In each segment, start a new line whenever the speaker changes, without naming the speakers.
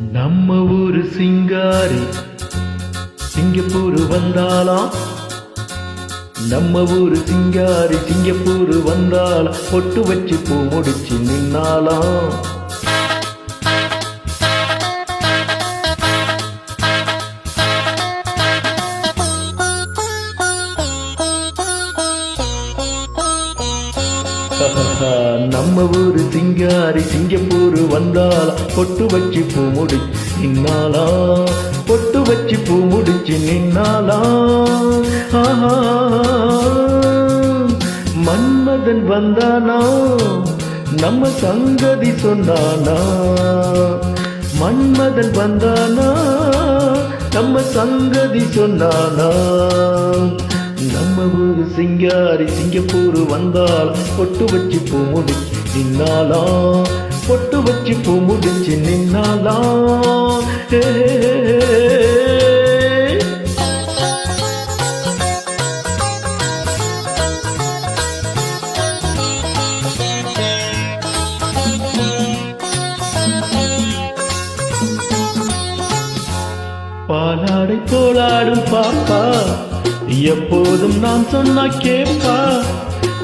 நம்ம ஊரு சிங்காரி. சிங்கப்பூர் வந்தாலாம் நம்ம ஊரு சிங்காரி சிங்கப்பூர் வந்தாலாம் பொட்டு வச்சு பூ முடிச்சு நின்னாலாம் நம்ம ஊரு சிங்காரி சிங்கப்பூர் வந்தாலா பொட்டு வச்சு பூ முடிச்சு நின்னாலா பொட்டு வச்சு பூ முடிச்சு நின்னாலா ஆஹா. மன்மதன் வந்தானா? நம்ம சங்கதி சொன்னானா மன்மதன் வந்தானா? நம்ம சங்கதி சொன்னானா நம்ம ஊரு சிங்காரி சிங்கப்பூர் வந்தால் பொட்டு வச்சு பூ முடிச்சு நின்னாலா பொட்டு வச்சு பூ முடிச்சு நின்னாலா ஹே, பாலாடை தோளாடும் பாப்பா எப்போதும் நான் சொன்னா கேப்பா.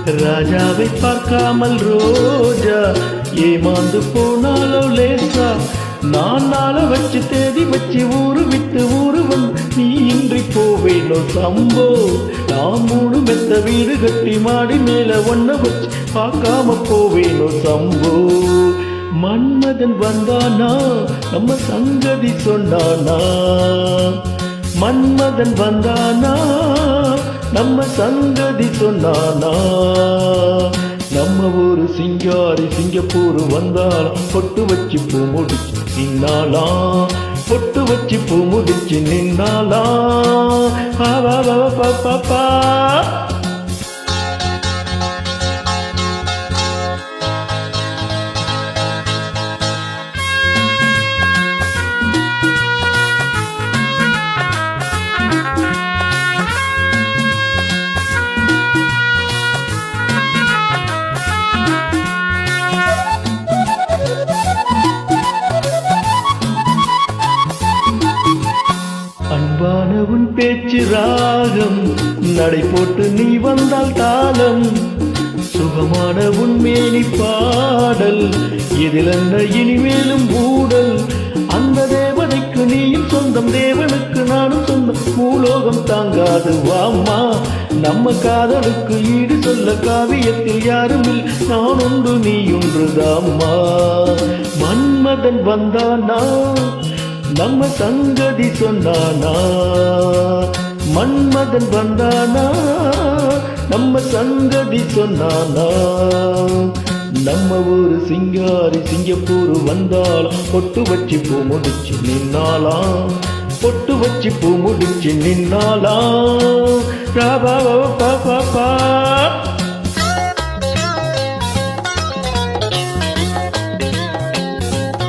ராஜாவை பார்க்காமல் ரோஜா. ஏமாந்து போனாலோ லேசா. நான் நாள வச்சு தேதி வச்சு ஊரு விட்டு ஊரு வந்து நீ இன்றி போவேனோ சம்போ நான் மூணு மெத்த வீடு கட்டி மாடி மேல ஒன்ன வச்சு பார்க்காம போவேனோ சம்போ மன்மதன் வந்தானா? நம்ம சங்கதி சொன்னானா? மன்மதன் வந்தானா? நம்ம சங்கதி சொன்னானா? நம்ம ஊரு சிங்காரி சிங்கப்பூர் வந்தாளா? பொட்டு வச்சு பூ முடிச்சு நின்னாளா? பொட்டு வச்சு பூ முடிச்சு நின்னாளா? பாப்பா பேச்சு ராகம். நடை போட்டு நீ வந்தால் தாளம். சுகமான உண்மேனி பாடல். இதில் என்ன இனிமேலும் ஊடல். அந்த தேவதைக்கு நீயும் சொந்தம் தேவனுக்கு நானும் சொந்தம். பூலோகம் தாங்காது வாம்மா. நம்ம காதலுக்கு ஈடு சொல்ல காவியத்தில் யாருமில். நான் ஒன்று நீ ஒன்றுதாம்மா மன்மதன் வந்தான்? நான் நம்ம சங்கதி சொன்னானா? மன்மதன் வந்தானா? நம்ம சங்கதி சொன்னானா? நம்ம ஊரு சிங்காரி சிங்கப்பூர் வந்தாலும் பொட்டு வச்சு பூ முடிச்சு நின்னாலாம் பொட்டு வச்சு பூ முடிச்சு நின்னாலாம் பாபா பாபா. பா